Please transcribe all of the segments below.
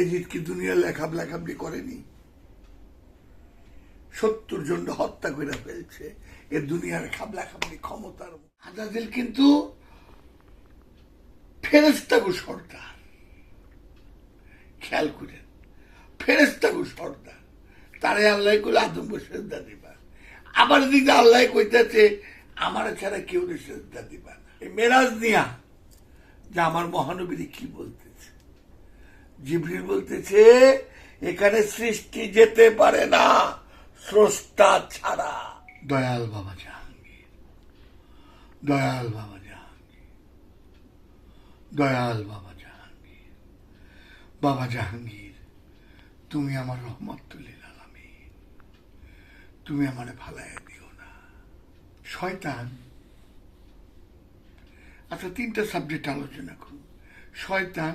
এজিদ কি দুনিয়ার লেখাপ লেখাপলি করেনি? সত্তর জন হত্যা করে ফেলছে। এ দুনিয়ার খাবলা খাবলি ক্ষমতার আজাদিল কিন্তু ফেরেস্তাগো সর্দার। খেয়াল করেন ফেরেস্তাগো সর্দার। তারে আল্লাহ করে আদম সেজদা দিবা। আবার দিকে আল্লাহ কইতেছে, আমার ছাড়া কেউ সেজদা দিবা এই মেরাজ নিয়া যে আমার মহানবীর কি বলতেছে জিবরিল বলতেছে, এখানে সৃষ্টি যেতে পারে না, স্রষ্টা ছাড়া। দয়াল বাবা জাহাঙ্গীর। দয়াল বাবা জাহাঙ্গীর। দয়াল বাবা জাহাঙ্গীর। বাবা জাহাঙ্গীর, তুমি আমার রহমতুল্লিল আলামিন তুমি আমার ভালায় দিও না। শয়তান। আচ্ছা তিনটা সাবজেক্ট আলোচনা করুন। শয়তান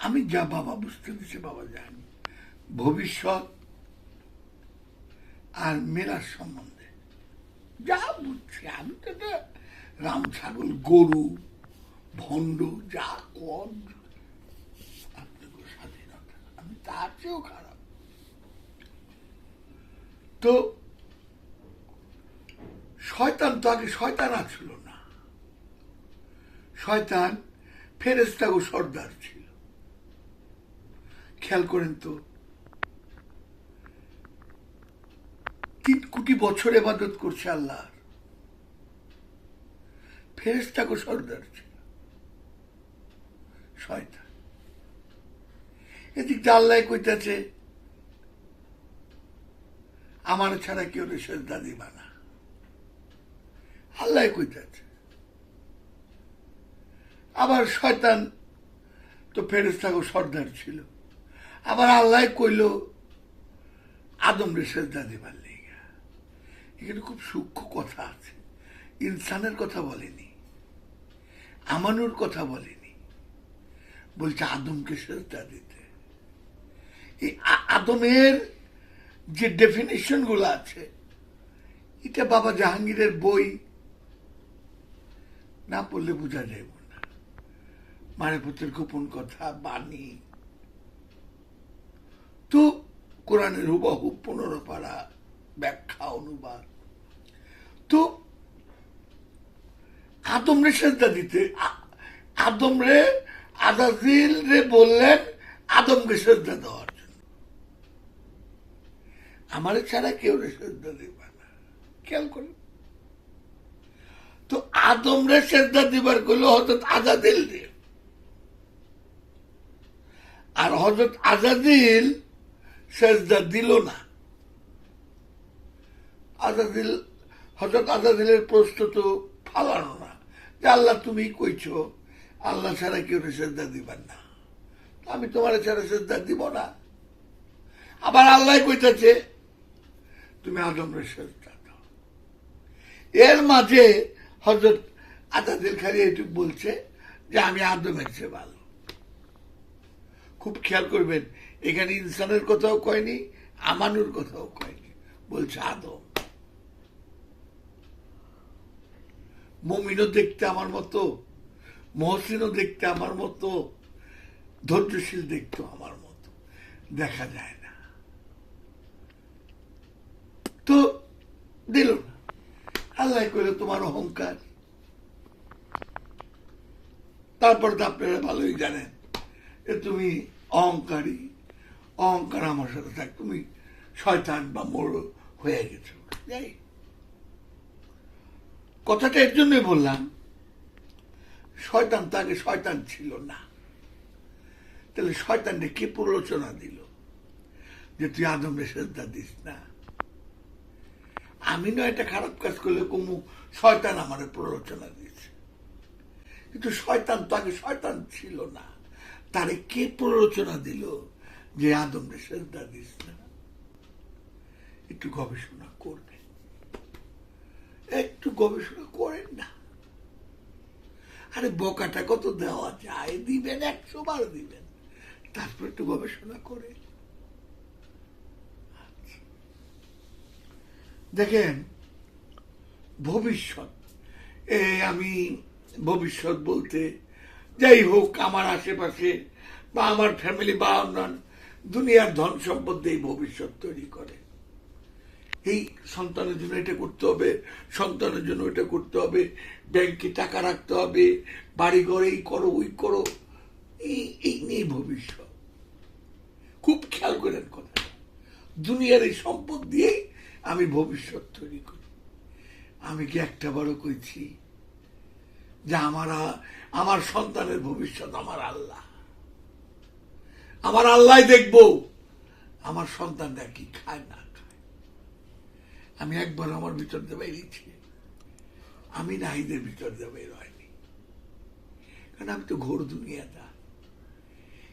আমি যা বাবা বুঝতে দিছি বাবা জানি। ভবিষ্যৎ আর মেরার সম্বন্ধে। যা বুঝছি, আমি তো রাম ছাগল, গরু, ভণ্ড, যা কর। স্বাধীনতা, আমি তার চেয়েও খারাপ। তো শয়তান তো আগে শয়তান আছিল না। শয়তান ফেরেস্তা ও সর্দার ছিল। খেয়াল করেন তো। তিন কোটি বছর এবাদত করছে আল্লাহ? ফেরেস্তা ও সর্দার এদিক আল্লাহ কইতাছে, আমার ছাড়া কেউ সেজদা দিবা না। আল্লাহ কইতাছে, আবার শয়তান তো ফেরেস্তাগো সর্দার ছিল। আবার আল্লাহ কইল আদম সেজদা দিবার লেগা। এখানে খুব সূক্ষ্ম কথা আছে। ইনসানের কথা বলেনি। আমানুর কথা বলেনি। বলছে আদমকে সেজদা দিতে। এই আদমের যে ডেফিনেশনগুলো আছে, এটা বাবা জাহাঙ্গীরের বই। না পড়লে বোঝা যায় না। মারে পুত্রের গোপন কথা, বাণী তো কোরআনের হুবাহু পনেরো পারা ব্যাখ্যা অনুবাদ। তো আদম রে সেজদা দিতে, আ- আদম রে আদাজিল রে বললেন, আদমকে সেজদা দেওয়ার জন্য। আমার ছাড়া কেউ রে সেজদা দিবে না। খেয়াল করুন। তো আদম রে সেজদা দিবার করল হজরত আজাদিল রে আর হজরত আজাদিল সেজদা দিল না। আজাদিল হজরত আজাদিলের প্রশ্ন তো ফালানো না। যে আল্লাহ তুমি কইছো, আল্লাহ ছাড়া কেউ সেজদা দিবার না। আমি তোমার ছাড়া সেজদা দিব না। আবার আল্লাহ কইতেছে, তুমি আদমরে সেজদা দাও। এর মাঝে হজরত আজাদিল খালি এটুকু বলছে যে আমি আদমের চেয়ে ভালো। খুব খেয়াল করবেন, এখানে ইনসানের কথাও কয়নি, আমানুর কথাও কয়নি, বলছে আদম। মমিনও দেখতে আমার মতো, মহসিনও দেখতে আমার মতো, ধৈর্যশীল দেখতে আমার মতো, দেখা যায় না। তো দিল না। আল্লাহ করে তোমার অহংকার। তারপর তো আপনারা ভালোই জানেন। যে তুমি অহংকারী, অহংকার আমার সাথে থাক, তুমি শয়তান বা মোড় হয়ে গেছো। কথাটা এর জন্যই বললাম, শয়তান তাকে শয়তান ছিল না। তাহলে শয়তানকে কি প্ররোচনা দিল? যে তুই আদমরে শ্রদ্ধা দিস না। আমি নয় একটা খারাপ কাজ করলে কুমু শয়তান আমার প্ররোচনা দিয়েছে। কিন্তু শয়তান তো আগে শয়তান ছিল না। তারে কে প্ররোচনা দিল যে আদম শ্রদ্ধা দিস না একটু গবেষণা করবে। একটু গবেষণা করেন না। আরে বোকাটা কত দেওয়া যায়? দিবেন একশো বার দিবেন। তারপর একটু গবেষণা করে। আচ্ছা। দেখেন, ভবিষ্যৎ। এই আমি ভবিষ্যৎ বলতে যাই হোক আমার আশেপাশে বা আমার ফ্যামিলি বা অন্যান্য, দুনিয়ার ধন সম্পদ দিয়ে ভবিষ্যৎ তৈরি করে। এই সন্তানের জন্য এটা করতে হবে, সন্তানের জন্য এটা করতে হবে, ব্যাংকে টাকা রাখতে হবে বাড়ি ঘরে এই করো, ওই করো, এই এই নিয়ে ভবিষ্যৎ। খুব খেয়াল করেন কথা দুনিয়ার এই সম্পদ দিয়েই আমি ভবিষ্যৎ তৈরি করি। আমি কি একটা বড় কইছি যে, আমার আমার সন্তানের ভবিষ্যৎ আমার আল্লাহ। আমার আল্লাহ দেখব। আমার সন্তানরা কি খায়, না খায়? আমি একবার আমার ভিতর দিয়ে বেরিয়েছি। আমি নাহিদের ভিতর দিয়ে বের হয়নি। কারণ আমি তো ঘোর দুনিয়াটা।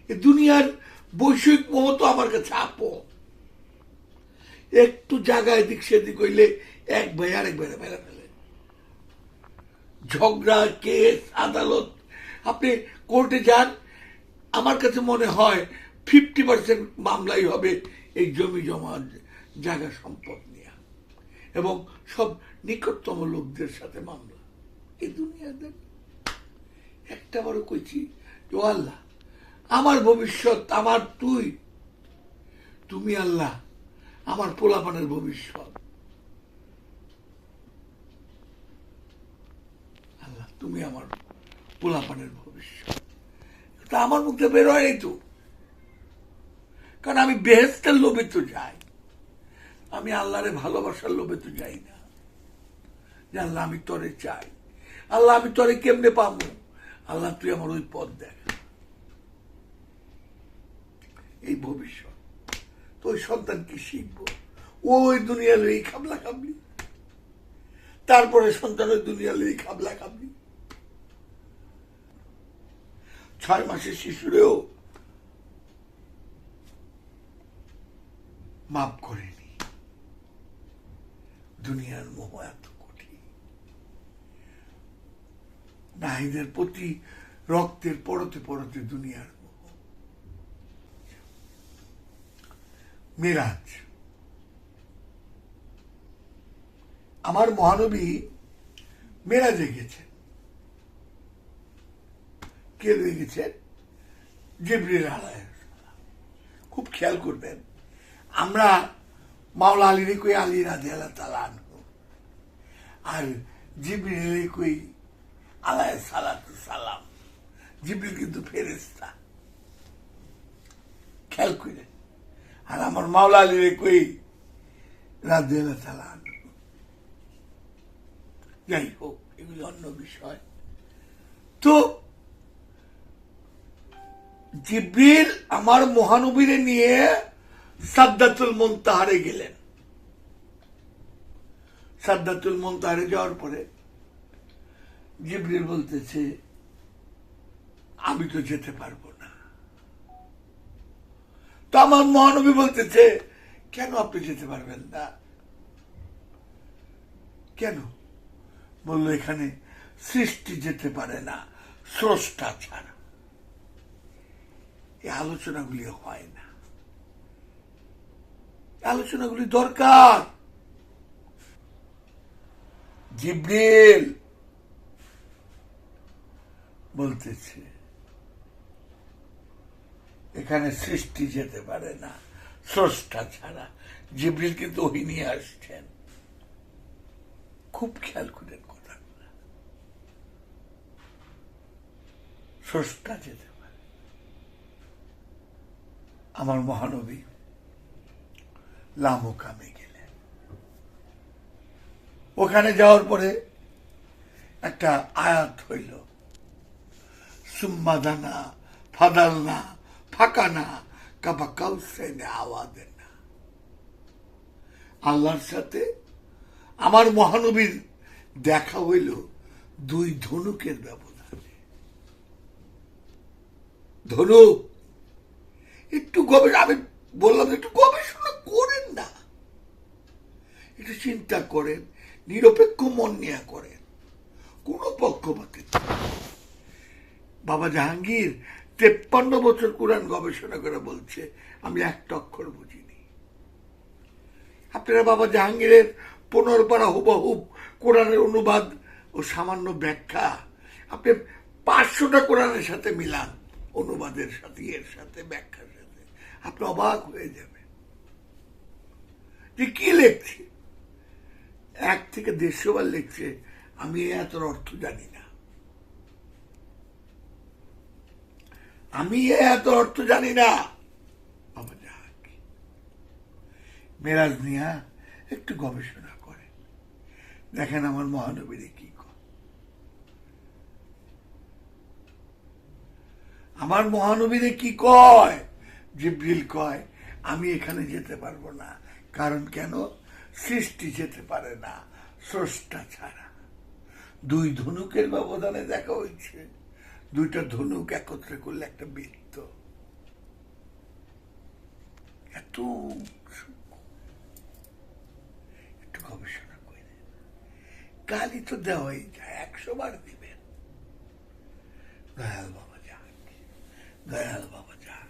এ দুনিয়ার বৈষয়িক মোহ তো আমার কাছে আপন। একটু জায়গায় দিক সেদিক হইলে এক ভাই আরেক মেরে ফেলে। ঝগড়া, কেস, আদালত। আপনি কোর্টে যান, আমার কাছে মনে হয় ফিফটি পার্সেন্ট মামলাই হবে এই জমি জমা জায়গা সম্পদ নিয়ে। এবং সব নিকটতম লোকদের সাথে মামলা। এই দুনিয়াতে একটা বড় কইছি ও আল্লাহ, আমার ভবিষ্যৎ, আমার তুই। তুমি আল্লাহ, আমার পোলাপানের ভবিষ্যৎ আল্লাহ তুমি আমার পোলাপানের ভবিষ্যৎ। তা আমার মুখে বের হয়নি তো। কারণ আমি বেহেস্তের লোভে তো যাই। আমি আল্লাহরে ভালোবাসার লোভে তো যাই না। যে আল্লাহ আমি তরে চাই। আল্লাহ আমি তরে কেমনে পাবো? আল্লাহ তুই আমার ওই পথ দেখ। এই ভবিষ্যৎ। তো ওই সন্তান কি শিখব? ওই দুনিয়ার এই খাবলা খাবলি। তারপরে সন্তানের দুনিয়ার এই খাবলা খাবলি। ছয় মাসের শিশুরেও মাপ করেনি। দুনিয়ার মোহ এত কঠিন। নাহিদের প্রতি রক্তের পরতে পরতে দুনিয়ার মোহ। মিরাজ, আমার মহানবী মেরাজে গেছেন। কে রয়ে গেছেন, জিবরিল আলাইহিস খুব খেয়াল করবেন, আমরা মাওলা আলীরে কই আলী রাজি আল্লাহ তালা। আর জিবরিল কই আলাই সালাতু সালাম জিবরিল কিন্তু ফেরেস্তা খেয়াল করে আর আমার মাওলা আলীরে কই রাজি আল্লাহ তালা। যাই হোক, এগুলি অন্য বিষয় তো জিব্রিল আমার মহানবীরে নিয়ে সাদ্দাতুল মন্তাহারে গেলেন। সাদ্দাতুল মন্তাহারে যাওয়ার পরে জিব্রিল বলতেছে, আমি তো যেতে পারব না। তো আমার মহানবী বলতেছে, কেন আপনি যেতে পারবেন না? কেন? বলল, এখানে সৃষ্টি যেতে পারে না, স্রষ্টা ছাড়া। এই আলোচনাগুলি হয় না। আলোচনাগুলি দরকার। জিব্রিল বলতেছে, এখানে সৃষ্টি যেতে পারে না, স্রষ্টা ছাড়া। জিব্রিল কিন্তু ওই নিয়ে আসছেন। খুব খেয়াল করেন কথাগুলো। স্রষ্টা যেতে আমার মহানবী লামোকামে গেলেন। ওখানে যাওয়ার পরে একটা আয়াত হইল, সুম্মাদানা ফাদালনা ফাকানা কাবা কাউসেনে আওয়াদে না আল্লাহর সাথে আমার মহানবীর দেখা হইল দুই ধনুকের ব্যবধানে। ধনুক একটু গবেষণা আমি বললাম, একটু গবেষণা করেন না। একটু চিন্তা করেন, নিরপেক্ষ মন নিয়ে করেন। কোন পক্ষপাতিত্ব বাবা জাহাঙ্গীর তেপ্পান্ন বছর কোরআন গবেষণা করে বলছে, আমি একটা অক্ষর বুঝিনি। আপনারা বাবা জাহাঙ্গীরের পুনর্পাড়া হুবহুব কোরআনের অনুবাদ ও সামান্য ব্যাখ্যা, আপনি পাঁচশোটা কোরআনের সাথে মিলান। অনুবাদের সাথে, এর সাথে, ব্যাখ্যার সাথে। আপনি অবাক হয়ে যাবেন। যে কি লিখছে? এক থেকে দেড়শো বার লিখছে, আমি এত অর্থ জানি না। আমি এত অর্থ জানি না। বাবা যাক। মেরাজ মিয়া একটু গবেষণা করে দেখেন আমার মহানবীরে কি কয় আমার মহানবীরে কি কয়? জিব্রিল কয়, আমি এখানে যেতে পারব না। কারণ কেন? সৃষ্টি যেতে পারে না, স্রষ্টা ছাড়া। দুই ধনুকের ব্যবধানে দেখা হয়েছে। দুইটা ধনুক একত্রে করলে একটা বৃত্ত। এত একটু গবেষণা করে গালি তো দেওয়াই যায়, একশো বার দিবেন। দয়াল বাবা যাক